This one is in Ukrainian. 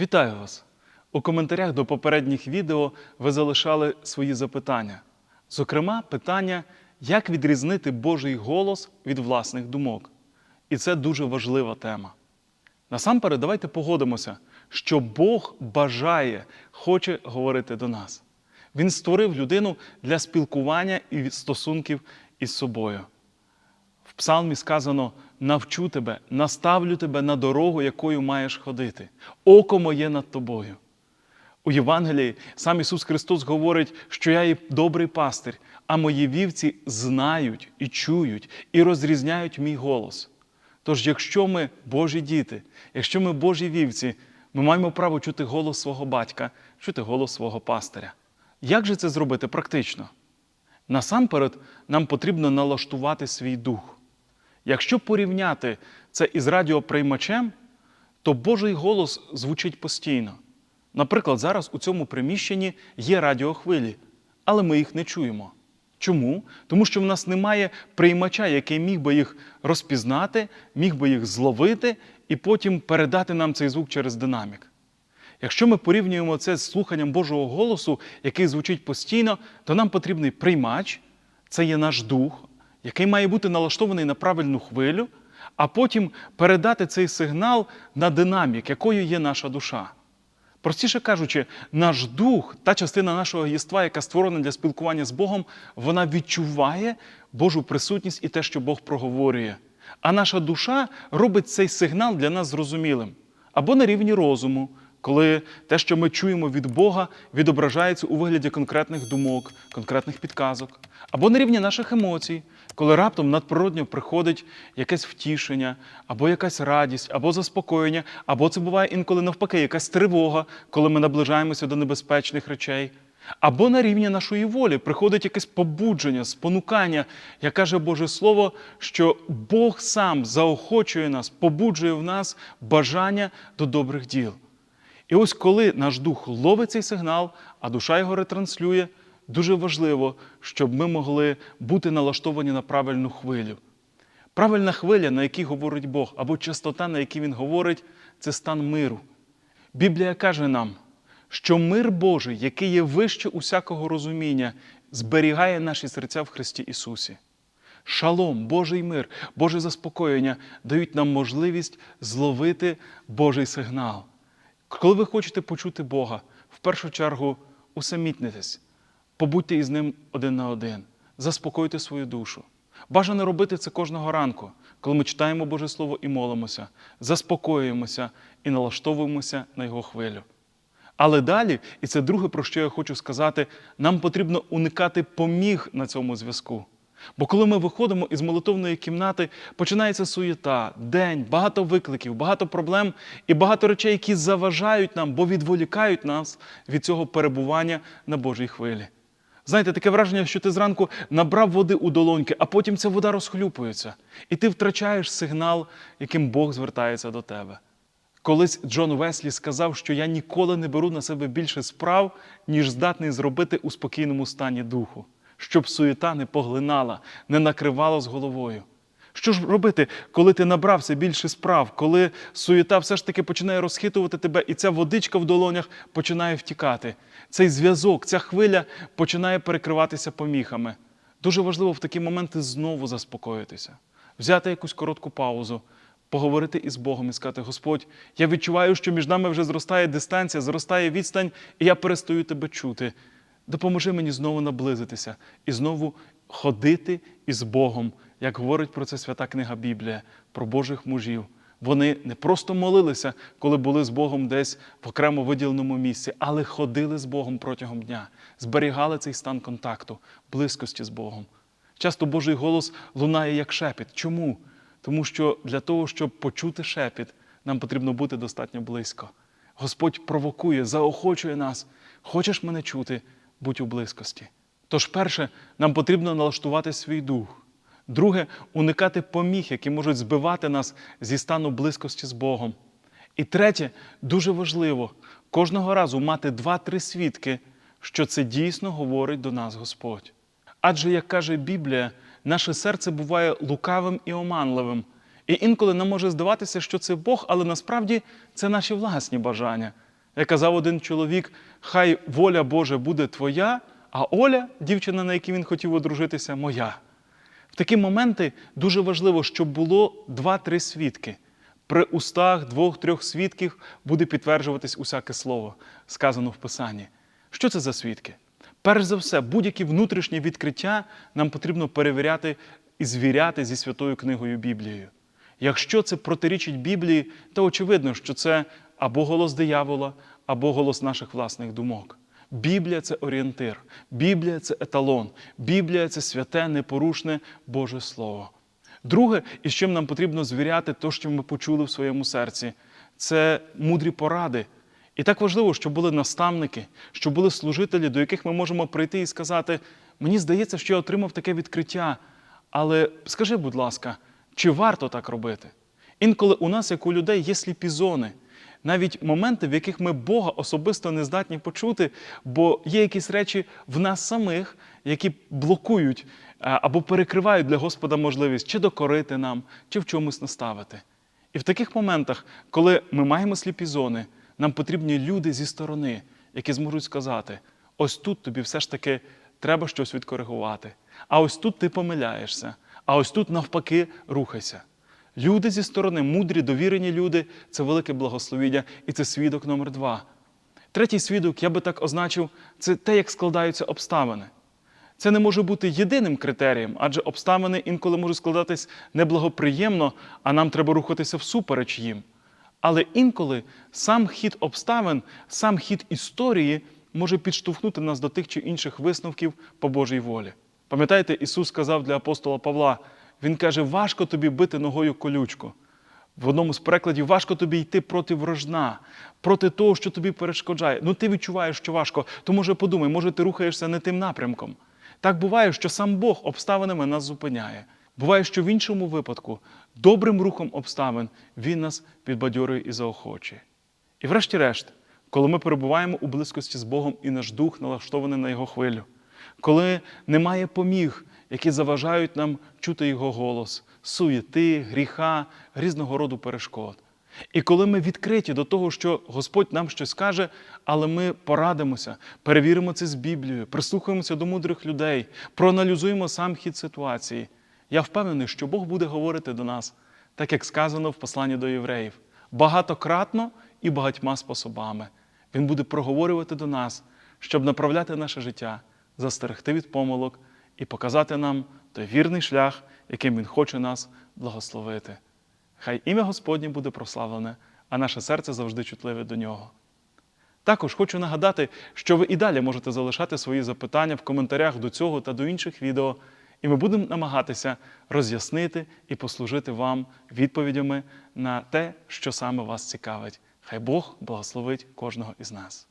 Вітаю вас! У коментарях до попередніх відео ви залишали свої запитання. Зокрема, питання, як відрізнити Божий голос від власних думок. І це дуже важлива тема. Насамперед, давайте погодимося, що Бог бажає, хоче говорити до нас. Він створив людину для спілкування і стосунків із собою. Псалмі сказано: навчу тебе, наставлю тебе на дорогу, якою маєш ходити. Око моє над тобою. У Євангелії сам Ісус Христос говорить, що я є добрий пастир, а мої вівці знають і чують, і розрізняють мій голос. Тож, якщо ми Божі діти, якщо ми Божі вівці, ми маємо право чути голос свого батька, чути голос свого пастиря. Як же це зробити практично? Насамперед, нам потрібно налаштувати свій дух. Якщо порівняти це із радіоприймачем, то Божий голос звучить постійно. Наприклад, зараз у цьому приміщенні є радіохвилі, але ми їх не чуємо. Чому? Тому що в нас немає приймача, який міг би їх розпізнати, міг би їх зловити і потім передати нам цей звук через динамік. Якщо ми порівнюємо це з слуханням Божого голосу, який звучить постійно, то нам потрібний приймач, це є наш дух, який має бути налаштований на правильну хвилю, а потім передати цей сигнал на динамік, якою є наша душа. Простіше кажучи, наш дух, та частина нашого єства, яка створена для спілкування з Богом, вона відчуває Божу присутність і те, що Бог проговорює. А наша душа робить цей сигнал для нас зрозумілим або на рівні розуму, коли те, що ми чуємо від Бога, відображається у вигляді конкретних думок, конкретних підказок, або на рівні наших емоцій, коли раптом надприродньо приходить якесь втішення, або якась радість, або заспокоєння, або це буває інколи навпаки, якась тривога, коли ми наближаємося до небезпечних речей. Або на рівні нашої волі приходить якесь побудження, спонукання, як каже Боже Слово, що Бог сам заохочує нас, побуджує в нас бажання до добрих діл. І ось коли наш дух ловить цей сигнал, а душа його ретранслює, дуже важливо, щоб ми могли бути налаштовані на правильну хвилю. Правильна хвиля, на якій говорить Бог, або частота, на якій Він говорить, це стан миру. Біблія каже нам, що мир Божий, який є вище усякого розуміння, зберігає наші серця в Христі Ісусі. Шалом, Божий мир, Боже заспокоєння дають нам можливість зловити Божий сигнал. Коли ви хочете почути Бога, в першу чергу усамітнитесь, побудьте із Ним один на один, заспокойте свою душу. Бажано робити це кожного ранку, коли ми читаємо Боже Слово і молимося, заспокоюємося і налаштовуємося на Його хвилю. Але далі, і це друге, про що я хочу сказати, нам потрібно уникати поміг на цьому зв'язку. Бо коли ми виходимо із молитовної кімнати, починається суєта, день, багато викликів, багато проблем і багато речей, які заважають нам, бо відволікають нас від цього перебування на Божій хвилі. Знаєте, таке враження, що ти зранку набрав води у долоньки, а потім ця вода розхлюпується, і ти втрачаєш сигнал, яким Бог звертається до тебе. Колись Джон Веслі сказав, що я ніколи не беру на себе більше справ, ніж здатний зробити у спокійному стані духу, щоб суєта не поглинала, не накривала з головою. Що ж робити, коли ти набрався більше справ, коли суєта все ж таки починає розхитувати тебе, і ця водичка в долонях починає втікати? Цей зв'язок, ця хвиля починає перекриватися поміхами. Дуже важливо в такі моменти знову заспокоїтися, взяти якусь коротку паузу, поговорити із Богом і сказати: Господь, я відчуваю, що між нами вже зростає дистанція, зростає відстань, і я перестаю тебе чути. Допоможи мені знову наблизитися і знову ходити із Богом, як говорить про це свята книга Біблія, про Божих мужів. Вони не просто молилися, коли були з Богом десь в окремо виділеному місці, але ходили з Богом протягом дня, зберігали цей стан контакту, близькості з Богом. Часто Божий голос лунає як шепіт. Чому? Тому що для того, щоб почути шепіт, нам потрібно бути достатньо близько. Господь провокує, заохочує нас. Хочеш мене чути, будь у близькості. Тож, перше, нам потрібно налаштувати свій дух. Друге, уникати поміг, які можуть збивати нас зі стану близькості з Богом. І третє, дуже важливо, кожного разу мати два-три свідки, що це дійсно говорить до нас Господь. Адже, як каже Біблія, наше серце буває лукавим і оманливим. І інколи нам може здаватися, що це Бог, але насправді це наші власні бажання. Як казав один чоловік, хай воля Божа буде твоя, а Оля, дівчина, на якій він хотів одружитися, моя. В такі моменти дуже важливо, щоб було два-три свідки. При устах двох-трьох свідків буде підтверджуватись усяке слово, сказано в Писанні. Що це за свідки? Перш за все, будь-які внутрішні відкриття нам потрібно перевіряти і звіряти зі святою книгою Біблією. Якщо це протирічить Біблії, то очевидно, що це або голос диявола, або голос наших власних думок. Біблія це орієнтир, Біблія це еталон, Біблія це святе, непорушне Боже Слово. Друге, із чим нам потрібно звіряти те, що ми почули в своєму серці, це мудрі поради. І так важливо, щоб були наставники, щоб були служителі, до яких ми можемо прийти і сказати: мені здається, що я отримав таке відкриття, але скажи, будь ласка, чи варто так робити? Інколи у нас, як у людей, є сліпі зони, навіть моменти, в яких ми Бога особисто не здатні почути, бо є якісь речі в нас самих, які блокують або перекривають для Господа можливість чи докорити нам, чи в чомусь наставити. І в таких моментах, коли ми маємо сліпі зони, нам потрібні люди зі сторони, які зможуть сказати: ось тут тобі все ж таки треба щось відкоригувати, а ось тут ти помиляєшся, а ось тут навпаки рухайся. Люди зі сторони, мудрі, довірені люди це велике благословіння, і це свідок номер два. Третій свідок, я би так означив, це те, як складаються обставини. Це не може бути єдиним критерієм, адже обставини інколи можуть складатись неблагоприємно, а нам треба рухатися всупереч їм. Але інколи сам хід обставин, сам хід історії може підштовхнути нас до тих чи інших висновків по Божій волі. Пам'ятаєте, Ісус сказав для апостола Павла: Він каже, важко тобі бити ногою колючку. В одному з перекладів важко тобі йти проти вражна, проти того, що тобі перешкоджає. Ну ти відчуваєш, що важко, то може подумай, може ти рухаєшся не тим напрямком. Так буває, що сам Бог обставинами нас зупиняє. Буває, що в іншому випадку добрим рухом обставин Він нас підбадьорює і заохочує. І врешті-решт, коли ми перебуваємо у близькості з Богом і наш дух налаштований на Його хвилю, коли немає поміг, які заважають нам чути Його голос, суєти, гріха, різного роду перешкод. І коли ми відкриті до того, що Господь нам щось каже, але ми порадимося, перевіримо це з Біблією, прислухаємося до мудрих людей, проаналізуємо сам хід ситуації. Я впевнений, що Бог буде говорити до нас, так як сказано в посланні до євреїв, багатократно і багатьма способами. Він буде проговорювати до нас, щоб направляти наше життя, застерегти від помилок і показати нам той вірний шлях, яким Він хоче нас благословити. Хай ім'я Господнє буде прославлене, а наше серце завжди чутливе до нього. Також хочу нагадати, що ви і далі можете залишати свої запитання в коментарях до цього та до інших відео, і ми будемо намагатися роз'яснити і послужити вам відповідями на те, що саме вас цікавить. Хай Бог благословить кожного із нас.